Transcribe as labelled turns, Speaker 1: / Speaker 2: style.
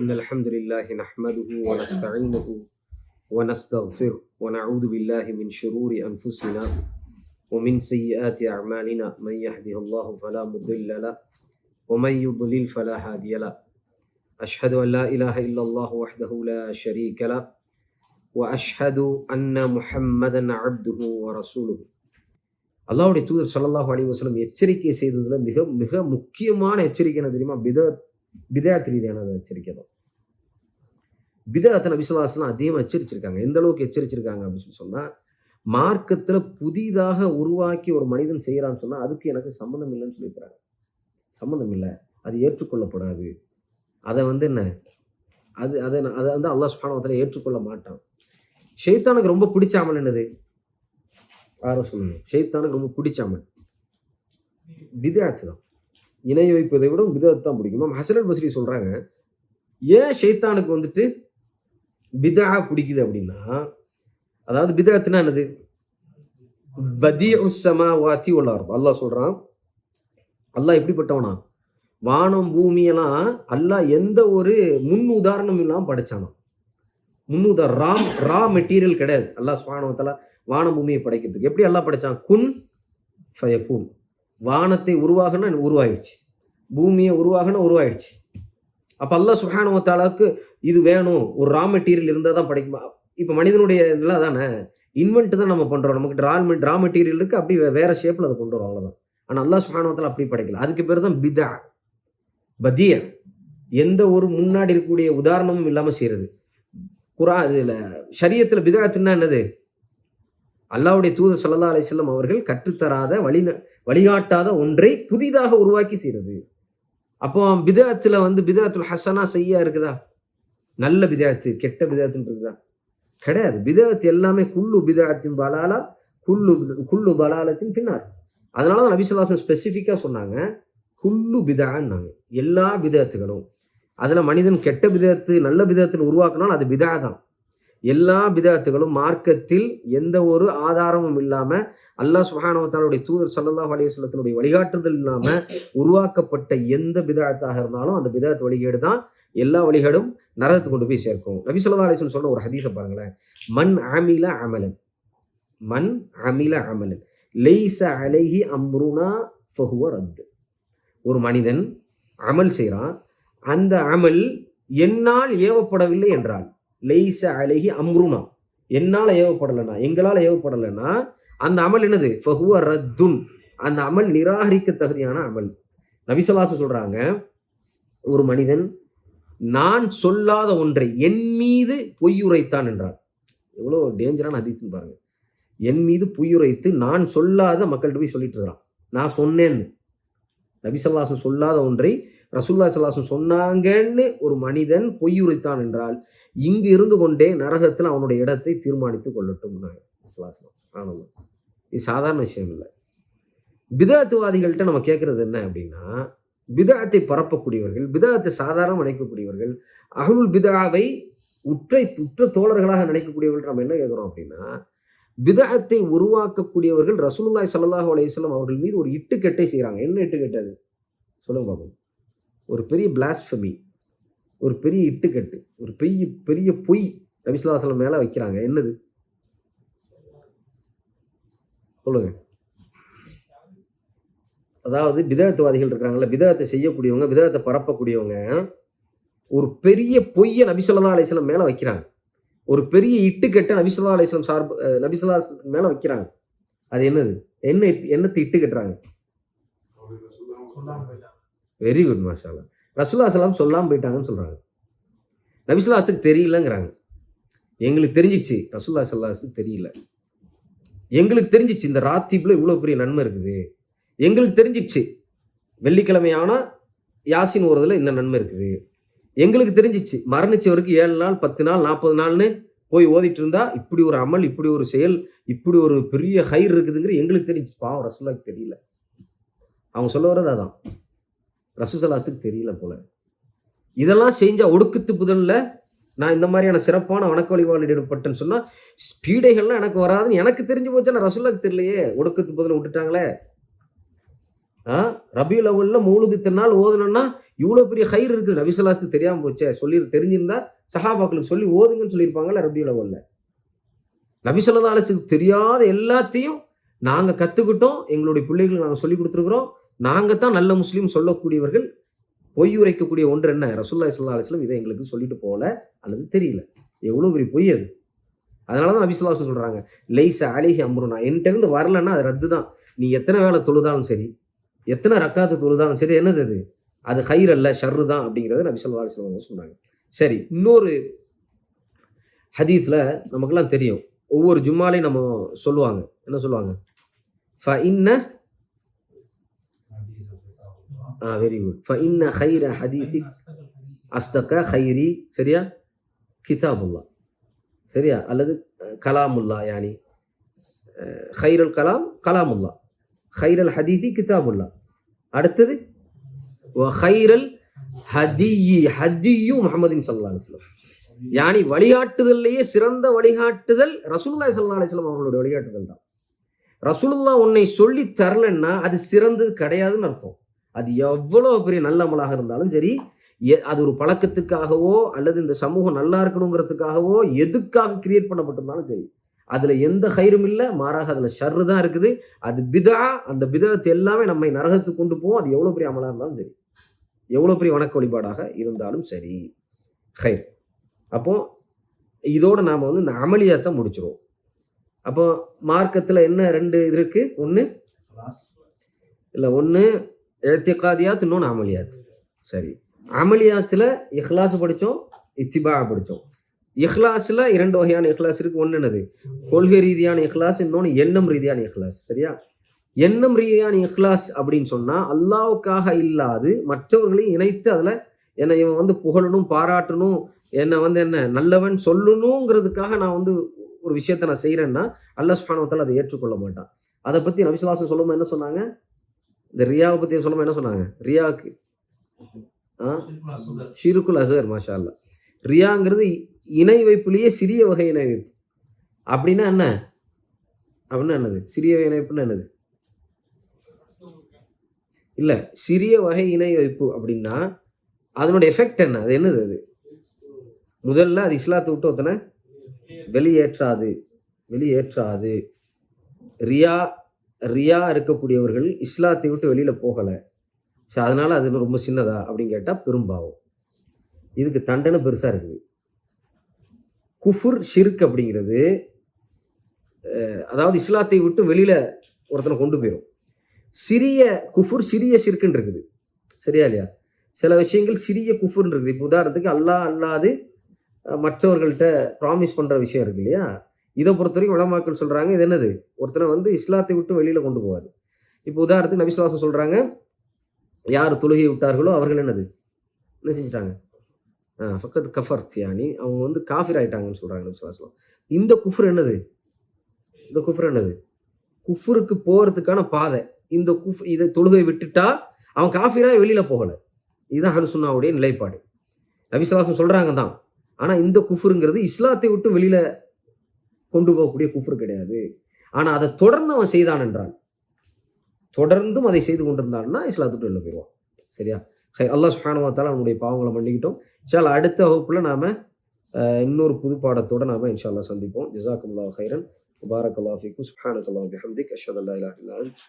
Speaker 1: إن الحمد لله نحمده ونستعينه ونستغفره ونعوذ بالله من شرور أنفسنا ومن سيئات أعمالنا. من يهده الله فلا مضل له ومن يضلل فلا هادي له. أشهد أن لا إله إلا الله وحده لا شريك له وأشهد أن محمدا عبده ورسوله. அல்லாவுடைய தூதர் சல்லாஹூ அலி வஸ்லம் எச்சரிக்கை செய்ததுல மிக மிக முக்கியமான எச்சரிக்கை என்ன தெரியுமா? வித பிதாத் ரீதியான எச்சரிக்கை தான் பிதாத்தை அதிகமாக எச்சரிச்சிருக்காங்க. எந்த அளவுக்கு எச்சரிச்சிருக்காங்க அப்படின்னு சொல்லி சொன்னால் மார்க்கத்தில் புதிதாக உருவாக்கி ஒரு மனிதன் செய்கிறான்னு சொன்னால் அதுக்கு எனக்கு சம்மந்தம் இல்லைன்னு சொல்லியிருக்கிறாங்க சம்மந்தம் இல்லை. அது ஏற்றுக்கொள்ளப்படாது. அதை வந்து என்ன? அது அதை அதை வந்து அல்லா சுப்ஹானஹு ஏற்றுக்கொள்ள மாட்டான். ஷெய்தானுக்கு ரொம்ப பிடிச்சாமல் என்னது? யாரும் சொல்லணும் ஷெய்தானுக்கு ரொம்ப பிடிச்சாமல் அமல். தான். இணை வைப்பதை விட பிதாத்து தான் பிடிக்கும். மேம் ஹசரத் பஸ்ரி சொல்கிறாங்க ஏன் ஷைத்தானுக்கு வந்துட்டு பிதா பிடிக்குது அப்படின்னா அதாவது பிதாத்துனா என்னது? பதி உசமா வாத்தி உள்ளார் அல்லாஹ் சொல்கிறான் அல்லாஹ் எப்படிப்பட்டவனா? வானம் பூமியெல்லாம் அல்லாஹ் எந்த ஒரு முன் உதாரணம் இல்லாமல் படைச்சானாம். முன் உதார ரா ரா மெட்டீரியல் கிடையாது. அல்லாஹ் சுவானவத்தால வான பூமியை படைக்கிறதுக்கு. எப்படி அல்லாஹ் படைச்சான்? குன் ஃபயக்கூன் வானத்தை உருவாகனா உருவாயிடுச்சு. பூமியை உருவாகனா உருவாயிடுச்சு. அப்போ அல்லாஹ் சுஹானுவத்தாலாவுக்கு இது வேணும். ஒரு ரா மெட்டீரியல் இருந்தால் தான் படைக்குமா இப்போ மனிதனுடைய இதெல்லாம் தானே இன்வென்ட் தான் நம்ம பண்ணுறோம் நமக்கு ரா ரா மெட்டீரியல் இருக்குது அப்படி வே- ஷேப்பில் அதை கொண்டு வரோம் அவ்வளோதான் ஆனால் அல்லா சுஹானுவத்தாலா அப்படி படைக்கல. அதுக்கு பேர் தான் பிதா பதிய எந்த ஒரு முன்னாடி இருக்கக்கூடிய உதாரணமும் இல்லாமல் செய்கிறது குரா இதில் சரியத்தில் பிதாத்துன்னா என்னது? அல்லாவுடைய தூதர் சல்லா அலைஹி அவர்கள் கற்றுத்தராத வழி வழிகாட்டாத ஒன்றை புதிதாக உருவாக்கி செய்யறது அப்போ பிதாத்துல வந்து பிதாத்துல் ஹசனா செய்யா இருக்குதா? நல்ல பிதாத்து கெட்ட பிதாத்துன்னு இருக்குதா? கிடையாது. பிதாத்து எல்லாமே குள்ளு பிதாத்தின் பலாலா குள்ளு குள்ளு பலாலத்தின் பின்னார். அதனால தான் நபிசுல்லாசன் ஸ்பெசிஃபிக்காக சொன்னாங்க குள்ளு பிதான்னாங்க. எல்லா பிதாத்துகளும். அதில் மனிதன் கெட்ட பிதத்து நல்ல பிதாத்துன்னு உருவாக்கினாலும் அது பிதா தான். எல்லா பிதாத்துகளும் மார்க்கத்தில் எந்த ஒரு ஆதாரமும் இல்லாம அல்லாஹ் சுஹானவத்தாலுடைய தூதர் ஸல்லல்லாஹு அலைஹி வழிகாட்டுதல் இல்லாம உருவாக்கப்பட்ட எந்த பிதாத்தாக இருந்தாலும் அந்த பிதாத் வழிகேடு தான் எல்லா வழிகளும் நரகத்துக்கு கொண்டு போய் சேர்க்கும். நபி சொல்லா அலைஹி சொன்ன ஒரு ஹதீஸை பாருங்களேன். மன் அமில அமலன். மண் அமில அமலன். லெய்ச அலைஹி அம்ருனா ஃபஹுவ ரத்து. ஒரு மனிதன் அமல் செய்கிறான் அந்த அமல் என்னால் ஏவப்படவில்லை என்றால் லைஸ அலைஹி அம்ருனா என்னால் ஏவப்படலைன்னா எங்களால் ஏவப்படலைன்னா அந்த அமல் என்னது? ஃபஹுவ ரத்துன். அந்த அமல் நிராகரிக்க தகுதியான அமல் நபிசலாசு சொல்றாங்க ஒரு மனிதன் நான் சொல்லாத ஒன்றை என் மீது பொய்யுரைத்தான் என்றார் எவ்வளோ டேஞ்சரான அதித்துன்னு பாருங்க. என் மீது பொய்யுரைத்து நான் சொல்லாத மக்கள்கிட்ட போய் சொல்லிட்டு இருக்கிறான். நான் சொன்னேன்னு. நபிசல்லாசு சொல்லாத ஒன்றை ரசூல்லா சல்லாசம் சொன்னாங்கன்னு ஒரு மனிதன் பொய்யுரைத்தான் என்றால் இங்கு இருந்து கொண்டே நரகத்தில் அவனுடைய இடத்தை தீர்மானித்துக் கொள்ளட்டும் ஆனந்தம் இது சாதாரண விஷயம் இல்லை. பிதாத்துவாதிகள்கிட்ட நம்ம கேட்கறது என்ன அப்படின்னா பிதாத்தை பரப்பக்கூடியவர்கள் பிதாத்தை சாதாரணம் நினைக்கக்கூடியவர்கள் அகுல் பிதாவை உற்றை உற்ற தோழர்களாக நினைக்கக்கூடியவர்கள் நம்ம என்ன கேட்குறோம் அப்படின்னா பிதாத்தை உருவாக்கக்கூடியவர்கள் ரசூலுல்லாய் ஸல்லல்லாஹு அலையம் அவர்கள் மீது ஒரு இட்டுக்கெட்டை செய்கிறாங்க. என்ன இட்டுக்கெட்டது சொல்லுங்க பாபு ஒரு பெரிய பிளாஸ்ஃபமி ஒரு பெரிய இட்டுக்கட்டு ஒரு பெரிய பெரிய பொய் நபிசுல்லாசலம் மேல வைக்கிறாங்க. என்னது? சொல்லுங்க. அதாவது பிதத்துவாதிகள் இருக்கிறாங்கல்ல பிதத்தை செய்யக்கூடியவங்க பிதத்தை பரப்பக்கூடியவங்க ஒரு பெரிய பொய்யை நபிசுல்லா அலிஸ்லாம் மேல வைக்கிறாங்க. ஒரு பெரிய இட்டுக்கட்டை நபிசுல்லா அலிஸ்லாம் சார்பு நபிசுல்லா மேல வைக்கிறாங்க. அது என்னது? என்ன என்னத்தை இட்டு கட்டுறாங்க வெரி குட் மாஷாலா ரசுல்லா சலாம் சொல்லாமல் போயிட்டாங்கன்னு சொல்கிறாங்க நபிசுல்லாஸ்துக்கு தெரியலங்கிறாங்க. எங்களுக்கு தெரிஞ்சிச்சு ரசுல்லா சல்லாஸ்துக்கு தெரியல. எங்களுக்கு தெரிஞ்சிச்சு இந்த ராத்திப்பில் இவ்வளோ பெரிய நன்மை இருக்குது. எங்களுக்கு தெரிஞ்சிச்சு வெள்ளிக்கிழமையான யாசின் ஓரதில் இந்த நன்மை இருக்குது. எங்களுக்கு தெரிஞ்சிச்சு மரணிச்சவருக்கு ஏழு நாள் பத்து நாள் நாற்பது நாள்னு போய் ஓதிட்டு இருந்தா இப்படி ஒரு அமல் இப்படி ஒரு செயல் இப்படி ஒரு பெரிய ஹைர் இருக்குதுங்கிற எங்களுக்கு தெரிஞ்சிச்சு. பாவம் ரசுல்லாக்கு தெரியல. அவங்க சொல்ல வர்றது அதான். ரசூசலாத்துக்கு தெரியல போல. இதெல்லாம் செஞ்சால் ஒடுக்குத்து புதனில் நான் இந்த மாதிரியான சிறப்பான வணக்க வழிபாடு ஈடுபட்டேன்னு ஸ்பீடைகள்லாம் எனக்கு வராதுன்னு எனக்கு தெரிஞ்சு போச்சுன்னா ரசூலாக்கு தெரியலையே. ஒடுக்கத்து புதனை விட்டுட்டாங்களே. ஆ? ரபியுல் லெவலில் மூணுது நாள் ஓதுனோம்னா இவ்வளோ பெரிய ஹைர் இருக்குது. ரவிசலாஸ்து தெரியாமல் போச்சே. சொல்லி தெரிஞ்சிருந்தா சஹாபாக்களுக்கு சொல்லி ஓதுங்கன்னு சொல்லியிருப்பாங்கல்ல ரபியுல் அவல்ல நபிசல்லா அலிசுக்கு தெரியாத எல்லாத்தையும் நாங்கள் கற்றுக்கிட்டோம் எங்களுடைய பிள்ளைகளுக்கு நாங்கள் சொல்லி கொடுத்துருக்குறோம். நாங்கள் தான் நல்ல முஸ்லீம் சொல்லக்கூடியவர்கள் பொய் உரைக்கக்கூடிய ஒன்று என்ன? ரசுல்லா இஸ்லா அலிஸ்லம் இதை எங்களுக்கு சொல்லிட்டு போகல அல்லது தெரியல. எவ்வளோ பெரிய பொய் அது? அதனால தான் நபிசுல்லாசம் சொல்கிறாங்க லைச அலிஹி அம்ருனா. என்கிட்டருந்து வரலன்னா அது ரத்து தான். நீ எத்தனை வேலை தொழுதாலும் சரி எத்தனை ரக்காத்து தொழுதாலும் சரி என்னது அது? அது ஹைர் அல்ல ஷர்ரு தான் அப்படிங்கிறத நபி சொல்லா அலிஸ்லாம் சொன்னாங்க. சரி இன்னொரு ஹதீஸில் நமக்கெல்லாம் தெரியும். ஒவ்வொரு ஜும்மாலையும் நம்ம சொல்லுவாங்க. என்ன சொல்லுவாங்க? ஃப இன்ன வெரி குட் ஃப இன்ன ஹைர ஹதீஃபி அஸ்தக ஹைரி சரியா கிதாபுல்லா சரியா அல்லது கலாமுல்லா யானி ஹைரல் கலாம் கலாமுல்லா ஹைரல் ஹதீஃபி கிதாபுல்லா அடுத்தது ஹைரல் ஹதியி ஹதியு முகமதின் சல்லா அலிஸ்லாம் யானி வழிகாட்டுதல்லையே சிறந்த வழிகாட்டுதல் ரசூல்லா சல்லா அலிஸ்லாம் அவர்களுடைய வழிகாட்டுதல் தான் ரசூலுல்லா உன்னை சொல்லி தரலன்னா அது சிறந்தது கிடையாதுன்னு அர்த்தம் அது எவ்வளவு பெரிய நல்ல அமலாக இருந்தாலும் சரி அது ஒரு பழக்கத்துக்காகவோ அல்லது இந்த சமூகம் நல்லா இருக்கணுங்கிறதுக்காகவோ எதுக்காக கிரியேட் பண்ணப்பட்டிருந்தாலும் சரி அதுல எந்த ஹைரும் இல்லை மாறாக அதுல ஷர்ரு தான் இருக்குது. அது பிதா அந்த பிதத்தை எல்லாமே நம்மை நரகத்துக்கு கொண்டு போவோம் அது எவ்வளவு பெரிய அமலா இருந்தாலும் சரி எவ்வளவு பெரிய வணக்க வழிபாடாக இருந்தாலும் சரி ஹைர் அப்போ இதோட நாம வந்து இந்த அமளியாத்தை முடிச்சிருவோம். அப்போ மார்க்கத்துல என்ன ரெண்டு இது இருக்கு? ஒன்று இல்லை ஒன்று எழுத்திகாதியாத் இன்னொன்று அமளியாத் சரி அமலியாத்தில் இஹ்லாஸ் படித்தோம் இத்திபா படித்தோம் இஹ்லாஸில் இரண்டு வகையான இஹ்லாஸ் இருக்குது ஒன்று என்னது? கொள்கை ரீதியான இஹ்லாஸ் இன்னொன்று எண்ணம் ரீதியான இஹ்லாஸ் சரியா? எண்ணம் ரீதியான இஹ்லாஸ் அப்படின்னு சொன்னால் அல்லாவுக்காக இல்லாது மற்றவர்களையும் இணைத்து அதில் என்னை இவன் வந்து புகழணும் பாராட்டணும் என்னை வந்து என்ன நல்லவன் சொல்லணுங்கிறதுக்காக நான் வந்து ஒரு விஷயத்த நான் செய்கிறேன்னா அல்லாஹ் அதை ஏற்றுக்கொள்ள மாட்டான். அதை பற்றி ரவிசுவாசம் சொல்லும்போது என்ன சொன்னாங்க? இந்த ரியாவை பற்றி சொல்லும்போது என்ன சொன்னாங்க? ரியாவுக்கு ஆ? ஷிருக்குல் அசர் மாஷா அல்லா ரியாங்கிறது இணை வைப்புலேயே சிறிய வகை இணை வைப்பு. அப்படின்னா என்ன? அப்படின்னா என்னது? சிறிய வகை இணை வைப்புன்னா என்னது? இல்லை சிறிய வகை இணை வைப்பு அப்படின்னா அதனுடைய எஃபெக்ட் என்ன? அது என்னது அது? முதல்ல அது இஸ்லாத்தை விட்டு ஒருத்தனை வெளியேற்றாது. வெளியேற்றாது. ரியா ரியா இருக்கக்கூடியவர்கள் இஸ்லாத்தை விட்டு வெளியில் போகலை. ஸோ அதனால் அது ரொம்ப சின்னதா அப்படின்னு கேட்டால் பெரும்பாவம் இதுக்கு தண்டனை பெருசாக இருக்குது. குஃபுர் ஷிர்க் அப்படிங்கிறது அதாவது இஸ்லாத்தை விட்டு வெளியில் ஒருத்தனை கொண்டு போயிடும் சிறிய குஃபுர் சிறிய சிற்குன்னு இருக்குது. சரியா இல்லையா? சில விஷயங்கள் சிறிய குஃபுர்னு இருக்குது. இப்போ உதாரணத்துக்கு அல்லாஹ் அல்லாது மற்றவர்கள்ட்ட ப்ராமிஸ் பண்ணுற விஷயம் இருக்கு இல்லையா? இதை பொறுத்த வரைக்கும் உலமாக்கள் சொல்கிறாங்க இது என்னது? ஒருத்தனை வந்து இஸ்லாத்தை விட்டு வெளியில் கொண்டு போவார். இப்போ உதாரணத்துக்கு நபிசுவாசம் சொல்கிறாங்க யார் தொழுகை விட்டார்களோ அவர்கள் என்னது? என்ன செஞ்சிட்டாங்க? ஃபக்கத் கஃபர் தியானி அவங்க வந்து காஃபிர் ஆயிட்டாங்கன்னு சொல்கிறாங்க நபிசுவாசம் இந்த குஃபர் என்னது? இந்த குஃபர் என்னது? குஃபருக்கு போகிறதுக்கான பாதை. இந்த குஃப் இதை தொழுகை விட்டுட்டா அவன் காஃபிராக வெளியில் போகலை. இதுதான் ஹலுசுன்னாவுடைய நிலைப்பாடு. நபிசுவாசம் சொல்கிறாங்க தான். ஆனால் இந்த குஃபுருங்கிறது இஸ்லாத்தை விட்டு வெளியில் கொண்டு போகக்கூடிய குஃபர் கிடையாது. ஆனால் அதை தொடர்ந்து அவன் செய்தான் என்றான். தொடர்ந்தும் அதை செய்து கொண்டிருந்தான்னா இஸ்லாத்துட்டு வெளில போயிடுவான். சரியா? ஹை அல்லாஹ் சுஹானுவா அவனுடைய பாவங்களை மன்னிக்கிட்டோம். இன்ஷால்லா அடுத்த வகுப்பில் நாம் இன்னொரு புது பாடத்தோடு நாம் இன்ஷால்லா சந்திப்போம். ஜிசாக்குல்லா ஹைரன் முபாரக் அல்லாஃபிக்கும் ஃபீக்கும். சுஹானக் அல்லா பிஹம்திக். அஷ்ஹது அல்லா இலாஹ இல்லா அன்த்.